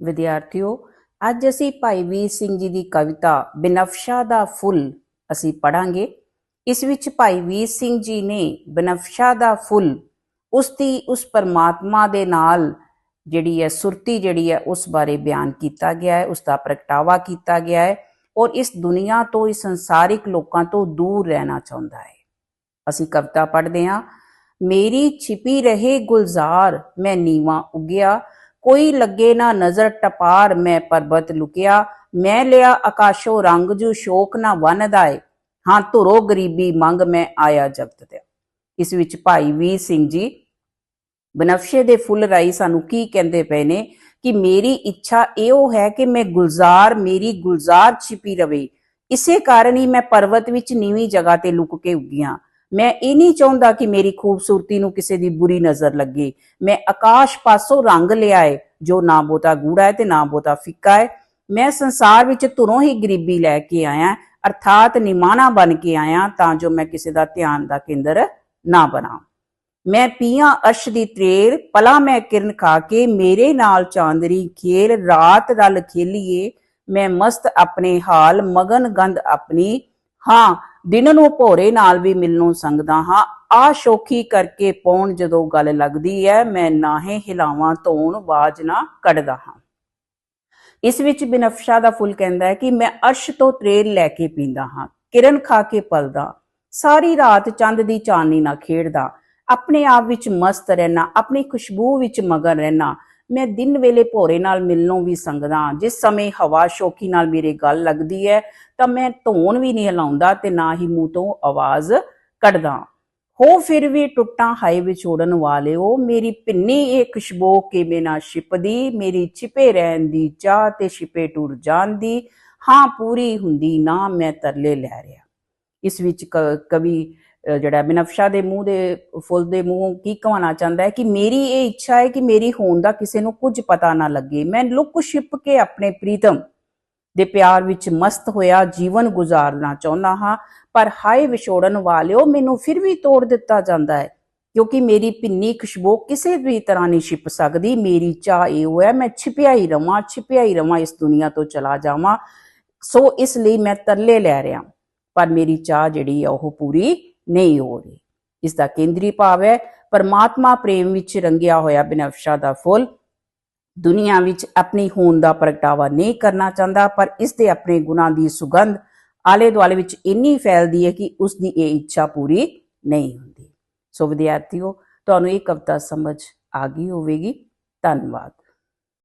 ਵਿਦਿਆਰਥੀਓ, ਅੱਜ ਅਸੀਂ ਭਾਈ ਵੀਰ ਸਿੰਘ ਜੀ ਦੀ ਕਵਿਤਾ ਬਿਨਫਸ਼ਾ ਦਾ ਫੁੱਲ ਅਸੀਂ ਪੜਾਂਗੇ ਇਸ ਵਿੱਚ ਭਾਈ ਵੀਰ ਸਿੰਘ ਜੀ ਨੇ ਬਿਨਫਸ਼ਾ ਦਾ ਫੁੱਲ ਉਸ ਦੀ ਉਸ ਪਰਮਾਤਮਾ ਦੇ ਨਾਲ ਜਿਹੜੀ ਹੈ, ਸੁਰਤੀ ਜਿਹੜੀ ਹੈ, ਉਸ ਬਾਰੇ ਬਿਆਨ ਕੀਤਾ ਗਿਆ ਹੈ, ਉਸ ਦਾ ਪ੍ਰਗਟਾਵਾ ਕੀਤਾ ਗਿਆ ਹੈ ਔਰ ਇਸ ਦੁਨੀਆ ਤੋਂ, ਇਸ ਸੰਸਾਰਿਕ ਲੋਕਾਂ ਤੋਂ ਦੂਰ ਰਹਿਣਾ ਚਾਹੁੰਦਾ ਹੈ। ਅਸੀਂ ਕਵਿਤਾ ਪੜ੍ਹਦੇ ਹਾਂ, ਮੇਰੀ ਛਿਪੀ ਰਹੇ ਗੁਲਜ਼ਾਰ, ਮੈਂ ਨੀਵਾ ਉਗਿਆ ਕੋਈ ਲੱਗੇ ਨਾ ਨਜ਼ਰ ਟਪਾਰ ਮੈਂ ਪਰਬਤ ਲੁਕਿਆ, ਮੈਂ ਲਿਆ ਆਕਾਸ਼ੋ ਰੰਗ ਜੋ ਸ਼ੋਕ ਨਾ ਵਨਦਾਏ ਹਾਂ, ਧੁਰੋ ਗਰੀਬੀ ਮੰਗ ਮੈਂ ਆਇਆ ਜਗਤ ਤੇ। ਇਸ ਵਿੱਚ ਭਾਈ ਵੀਰ ਸਿੰਘ ਜੀ, ਬਨਫਸ਼ੇ ਦੇ ਫੁੱਲ ਰਾਈ ਸਾਨੂੰ ਕੀ ਕਹਿੰਦੇ ਪਏ ਨੇ ਕਿ ਮੇਰੀ ਇੱਛਾ ਇਹੋ ਹੈ ਕਿ ਮੈਂ ਗੁਲਜ਼ਾਰ, ਮੇਰੀ ਗੁਲਜ਼ਾਰ ਛਿਪੀ ਰਵੇ। ਇਸੇ ਕਾਰਨ ਹੀ ਮੈਂ ਪਰਬਤ ਵਿੱਚ ਨੀਵੀਂ ਜਗ੍ਹਾ ਤੇ ਲੁਕ ਕੇ ਉੱਗੀਆਂ ਮੈਂ ਇਹ ਨਹੀਂ ਚਾਹੁੰਦਾ ਕਿ ਮੇਰੀ ਖੂਬਸੂਰਤੀ ਨੂੰ ਕਿਸੇ ਦੀ ਬੁਰੀ ਨਜ਼ਰ ਲੱਗੇ। ਮੈਂ ਆਕਾਸ਼ ਪਾਸੋਂ ਰੰਗ ਲਿਆਏ ਜੋ ਨਾ ਬੋਤਾ ਗੂੜਾ ਹੈ ਤੇ ਨਾ ਬੋਤਾ ਫਿੱਕਾ ਹੈ ਮੈਂ ਸੰਸਾਰ ਵਿੱਚ ਤੁਰੋਂ ਹੀ ਗਰੀਬੀ ਲੈ ਕੇ ਆਇਆ, ਅਰਥਾਤ ਨਿਮਾਣਾ ਬਣ ਕੇ ਆਇਆ, ਤਾਂ ਜੋ ਮੈਂ ਕਿਸੇ ਦਾ ਧਿਆਨ ਦਾ ਕੇਂਦਰ ਨਾ ਬਣਾ ਮੈਂ ਪੀਆਂ ਅਰਸ਼ ਦੀ ਤਰੇਲ, ਪਲਾ ਮੈਂ ਕਿਰਨ ਖਾ ਕੇ, ਮੇਰੇ ਨਾਲ ਚਾਂਦਰੀ ਖੇਲ, ਰਾਤ ਰਲ ਖੇਲੀਏ। ਮੈਂ ਮਸਤ ਆਪਣੇ ਹਾਲ, ਮਗਨ ਗੰਧ ਆਪਣੀ। ਹਾਂ ਦਿਨ ਨੂੰ ਭੋਰੇ ਨਾਲ ਵੀ ਮਿਲਣੋਂ ਸੰਗਦਾ ਹਾਂ। ਆ ਸ਼ੋਖੀ ਕਰਕੇ ਪੌਣ ਜਦੋਂ ਗੱਲ ਲੱਗਦੀ ਹੈ ਮੈਂ ਨਾਹੇ ਹਿਲਾਵਾਂ ਧੋਣ ਬਾਜ ਨਾ ਕੱਢਦਾ ਹਾਂ। ਇਸ ਵਿੱਚ ਬਿਨਫਸ਼ਾ ਦਾ ਫੁੱਲ ਕਹਿੰਦਾ ਹੈ ਕਿ ਮੈਂ ਅਰਸ਼ ਤੋਂ ਤਰੇਲ ਲੈ ਕੇ ਪੀਂਦਾ ਹਾਂ। ਕਿਰਨ ਖਾ ਕੇ ਪਲਦਾ। ਸਾਰੀ ਰਾਤ ਚੰਦ ਦੀ ਚਾਨਣੀ ਨਾਲ ਖੇਡਦਾ। ਆਪਣੇ ਆਪ ਵਿੱਚ ਮਸਤ ਰਹਿਣਾ, ਆਪਣੀ ਖੁਸ਼ਬੂ ਵਿੱਚ ਮਗਨ ਰਹਿਣਾ ਮੈਂ ਦਿਨ ਵੇਲੇ ਭੋਰੇ ਨਾਲ ਮਿਲਣੋਂ ਵੀ ਸੰਗਦਾ ਜਿਸ ਸਮੇਂ ਹਵਾ ਸ਼ੋਕੀ ਨਾਲ ਮੇਰੇ ਗੱਲ ਲੱਗਦੀ ਹੈ, ਤਾਂ ਮੈਂ ਧੋਣ ਵੀ ਨਹੀਂ ਹਿਲਾਉਂਦਾ ਤੇ ਨਾ ਹੀ ਮੂੰਹ ਤੋਂ ਆਵਾਜ਼ ਕੱਢਦਾ ਹੋ। ਫਿਰ ਵੀ ਟੁੱਟਾਂ ਹਾਈ ਵਿਛੋੜਨ ਵਾਲਿਓ, ਮੇਰੀ ਪਿੰਨੀ ਇਹ ਖੁਸ਼ਬੋ ਕਿਵੇਂ ਨਾ ਛਿਪਦੀ, ਮੇਰੀ ਛਿਪੇ ਰਹਿਣ ਦੀ ਚਾਹ ਤੇ ਛਿਪੇ ਟੁਰ ਜਾਣ ਦੀ, ਹਾਂ ਪੂਰੀ ਹੁੰਦੀ ਨਾ ਮੈਂ ਤਰਲੇ ਲੈ ਰਿਹਾ। ਇਸ ਵਿੱਚ ਕ- ਕਵੀ ਜਿਹੜਾ ਬਿਨਫਸ਼ਾ ਦੇ ਮੂੰਹ ਦੇ, ਫੁੱਲ ਦੇ ਮੂੰਹ ਕੀ ਕਹਣਾ ਚਾਹੁੰਦਾ ਹੈ ਕਿ ਮੇਰੀ ਇਹ ਇੱਛਾ ਹੈ ਕਿ ਮੇਰੀ ਹੋਣ ਦਾ ਕਿਸੇ ਨੂੰ ਕੁਝ ਪਤਾ ਨਾ ਲੱਗੇ। ਮੈਂ ਲੁੱਕ ਛਿਪ ਕੇ ਆਪਣੇ ਪ੍ਰੀਤਮ ਦੇ ਪਿਆਰ ਵਿੱਚ ਮਸਤ ਹੋਇਆ ਜੀਵਨ ਗੁਜ਼ਾਰਨਾ ਚਾਹੁੰਦਾ ਹਾਂ, ਪਰ ਹਾਏ ਵਿਛੋੜਨ ਵਾਲਿਓ, ਮੈਨੂੰ ਫਿਰ ਵੀ ਤੋੜ ਦਿੱਤਾ ਜਾਂਦਾ ਹੈ, ਕਿਉਂਕਿ ਮੇਰੀ ਪਿੰਨੀ ਖੁਸ਼ਬੂ ਕਿਸੇ ਵੀ ਤਰ੍ਹਾਂ ਨਹੀਂ ਛਿਪ ਸਕਦੀ। ਮੇਰੀ ਚਾਹ ਇਹ ਹੈ, ਮੈਂ ਛਿਪਿਆ ਹੀ ਰਵਾਂ ਛਿਪਿਆ ਹੀ ਰਵਾਂ ਇਸ ਦੁਨੀਆ ਤੋਂ ਚਲਾ ਜਾਵਾਂ। ਸੋ ਇਸ ਲਈ ਮੈਂ ਤਰਲੇ ਲੈ ਰਿਹਾ, ਪਰ ਮੇਰੀ ਚਾਹ ਜਿਹੜੀ ਆ ਉਹ ਪੂਰੀ ਨਹੀਂ ਹੋ ਰਹੀ। ਇਸ ਦਾ ਕੇਂਦਰੀ ਭਾਵ ਹੈ, ਪਰਮਾਤਮਾ ਪ੍ਰੇਮ ਵਿੱਚ ਰੰਗਿਆ ਹੋਇਆ ਬਿਨਫਸ਼ਾ ਦਾ ਫੁੱਲ। ਦੁਨੀਆ ਵਿੱਚ ਆਪਣੀ ਹੋਂਦ ਦਾ ਪ੍ਰਗਟਾਵਾ ਨਹੀਂ ਕਰਨਾ ਚਾਹੁੰਦਾ, ਪਰ ਇਸ ਦੇ ਆਪਣੇ ਗੁਣਾਂ ਦੀ ਸੁਗੰਧ ਆਲੇ ਦੁਆਲੇ ਵਿੱਚ ਇੰਨੀ ਫੈਲਦੀ ਹੈ ਕਿ ਉਸ ਦੀ ਇਹ ਇੱਛਾ ਪੂਰੀ ਨਹੀਂ ਹੁੰਦੀ। ਸੋ ਵਿਦਿਆਰਥੀਓ, ਤੁਹਾਨੂੰ ਇਹ ਕਵਿਤਾ ਸਮਝ ਆ ਗਈ ਹੋਵੇਗੀ। ਧੰਨਵਾਦ।